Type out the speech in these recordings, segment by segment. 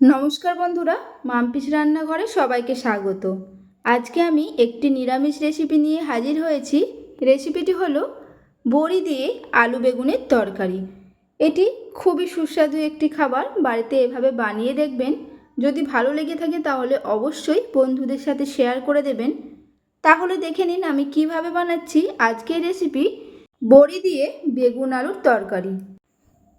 নমস্কার বন্ধুরা, মাম্পিস রান্নাঘরে সবাইকে স্বাগত। আজকে আমি একটি নিরামিষ রেসিপি নিয়ে হাজির হয়েছি। রেসিপিটি হলো বড়ি দিয়ে আলু বেগুনের তরকারি। এটি খুবই সুস্বাদু একটি খাবার, বাড়িতে এভাবে বানিয়ে দেখবেন। যদি ভালো লেগে থাকে তাহলে অবশ্যই বন্ধুদের সাথে শেয়ার করে দেবেন। তাহলে দেখে নিন আমি কীভাবে বানাচ্ছি আজকের রেসিপি বড়ি দিয়ে বেগুন আলুর তরকারি।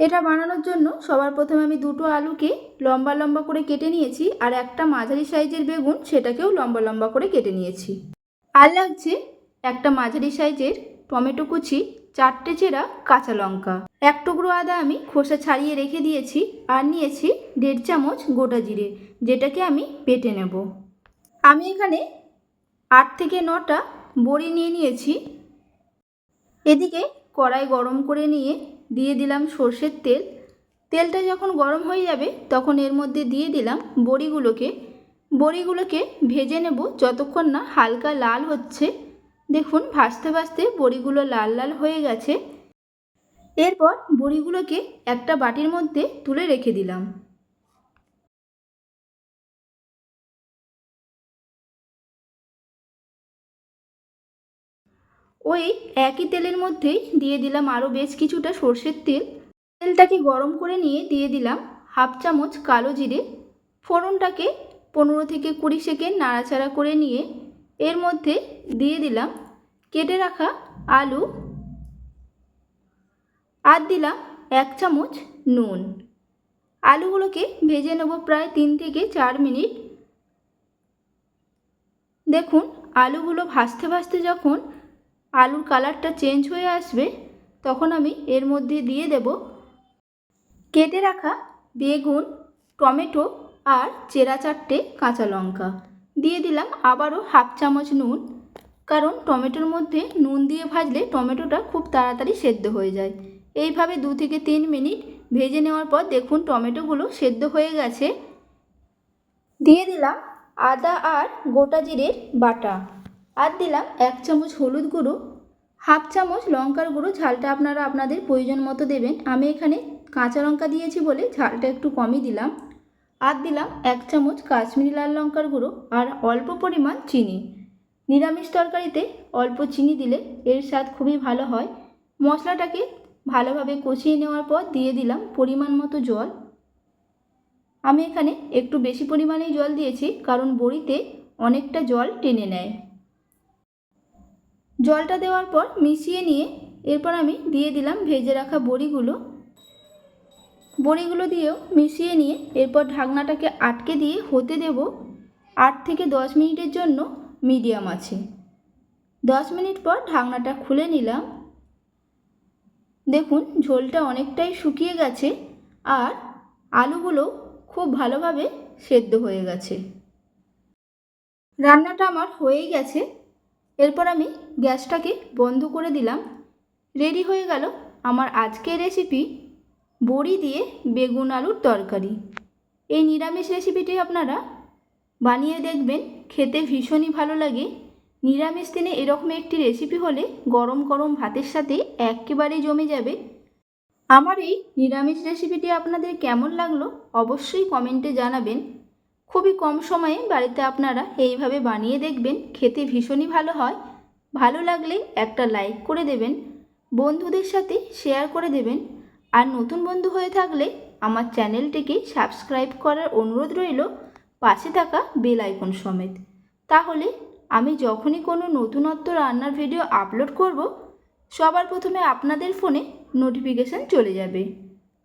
এটা বানানোর জন্য সবার প্রথমে আমি দুটো আলুকে লম্বা লম্বা করে কেটে নিয়েছি আর একটা মাঝারি সাইজের বেগুন সেটাকেও লম্বা লম্বা করে কেটে নিয়েছি। আর লাগছে একটা মাঝারি সাইজের টমেটো কুচি, চারটে চেরা কাঁচা লঙ্কা। এক টুকরো আদা আমি খোসা ছাড়িয়ে রেখে দিয়েছি আর নিয়েছি দেড় চামচ গোটা জিরে, যেটাকে আমি বেটে নেব। আমি এখানে আট থেকে নটা বড়ি নিয়ে নিয়েছি। এদিকে কড়াই গরম করে নিয়ে দিয়ে দিলাম সর্ষের তেল। তেলটা যখন গরম হয়ে যাবে, তখন এর মধ্যে দিয়ে দিলাম বড়িগুলোকে। বড়িগুলোকে ভেজে নেব যতক্ষণ না হালকা লাল হচ্ছে। দেখুন, ভাজতে ভাজতে বড়িগুলো লাল লাল হয়ে গেছে। এরপর বড়িগুলোকে একটা বাটির মধ্যে তুলে রেখে দিলাম। ওই একই তেলের মধ্যেই দিয়ে দিলাম আরও বেশ কিছুটা সর্ষের তেল। তেলটাকে গরম করে নিয়ে দিয়ে দিলাম হাফ চামচ কালো জিরে। ফোড়নটাকে পনেরো থেকে কুড়ি সেকেন্ড নাড়াচাড়া করে নিয়ে এর মধ্যে দিয়ে দিলাম কেটে রাখা আলু। আর দিলাম এক চামচ নুন। আলুগুলোকে ভেজে নেব প্রায় তিন থেকে চার মিনিট। দেখুন, আলুগুলো ভাজতে ভাজতে যখন আলুর কালারটা চেঞ্জ হয়ে আসবে, তখন আমি এর মধ্যে দিয়ে দেব কেটে রাখা বেগুন, টমেটো আর চেরা চারটে কাঁচা লঙ্কা। দিয়ে দিলাম আবারও হাফ চামচ নুন, কারণ টমেটোর মধ্যে নুন দিয়ে ভাজলে টমেটোটা খুব তাড়াতাড়ি সেদ্ধ হয়ে যায়। এইভাবে দু থেকে তিন মিনিট ভেজে নেওয়ার পর দেখুন টমেটোগুলো সেদ্ধ হয়ে গেছে। দিয়ে দিলাম আদা আর গোটা জিরের বাটা। আর দিলাম এক চামচ হলুদ গুঁড়ো, হাফ চামচ লঙ্কার গুঁড়ো, ঝালটা আপনারা আপনাদের প্রয়োজন মতো দেবেন। আমি এখানে কাঁচা লঙ্কা দিয়েছি বলে ঝালটা একটু কমই দিলাম। আর দিলাম এক চামচ কাশ্মীরি লাল লঙ্কার গুঁড়ো আর অল্প পরিমাণ চিনি। নিরামিষ তরকারিতে অল্প চিনি দিলে এর স্বাদ খুবই ভালো হয়। মশলাটাকে ভালোভাবে কষিয়ে নেওয়ার পর দিয়ে দিলাম পরিমাণ মতো জল। আমি এখানে একটু বেশি পরিমাণেই জল দিয়েছি, কারণ বড়িতে অনেকটা জল টেনে নেয়। জলটা দেওয়ার পর মিশিয়ে নিয়ে এরপর আমি দিয়ে দিলাম ভেজে রাখা বড়িগুলো। বড়িগুলো দিয়েও মিশিয়ে নিয়ে এরপর ঢাকনাটাকে আটকে দিয়ে হতে দেব আট থেকে দশ মিনিটের জন্য মিডিয়াম আছে। দশ মিনিট পর ঢাকনাটা খুলে নিলাম। দেখুন ঝোলটা অনেকটাই শুকিয়ে গেছে আর আলুগুলো খুব ভালোভাবে সেদ্ধ হয়ে গেছে। রান্নাটা আমার হয়েই গেছে। এরপর আমি গ্যাসটাকে বন্ধ করে দিলাম। রেডি হয়ে গেল আমার আজকের রেসিপি বড়ি দিয়ে বেগুন আলুর তরকারি। এই নিরামিষ রেসিপিটি আপনারা বানিয়ে দেখবেন, খেতে ভীষণই ভালো লাগে। নিরামিষ দিনে এরকম একটি রেসিপি হলে গরম গরম ভাতের সাথে একেবারেই জমে যাবে। আমার এই নিরামিষ রেসিপিটি আপনাদের কেমন লাগল অবশ্যই কমেন্টে জানাবেন। খুবই কম সময়ে বাড়িতে আপনারা এইভাবে বানিয়ে দেখবেন, খেতে ভীষণই ভালো হয়। ভালো লাগলে একটা লাইক করে দেবেন, বন্ধুদের সাথে শেয়ার করে দেবেন। আর নতুন বন্ধু হয়ে থাকলে আমার চ্যানেলটিকে সাবস্ক্রাইব করার অনুরোধ রইল, পাশে থাকা বেল আইকন সমেত। তাহলে আমি যখনই কোনো নতুনত্ব রান্নার ভিডিও আপলোড করব, সবার প্রথমে আপনাদের ফোনে নোটিফিকেশান চলে যাবে।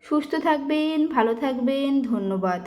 সুস্থ থাকবেন, ভালো থাকবেন, ধন্যবাদ।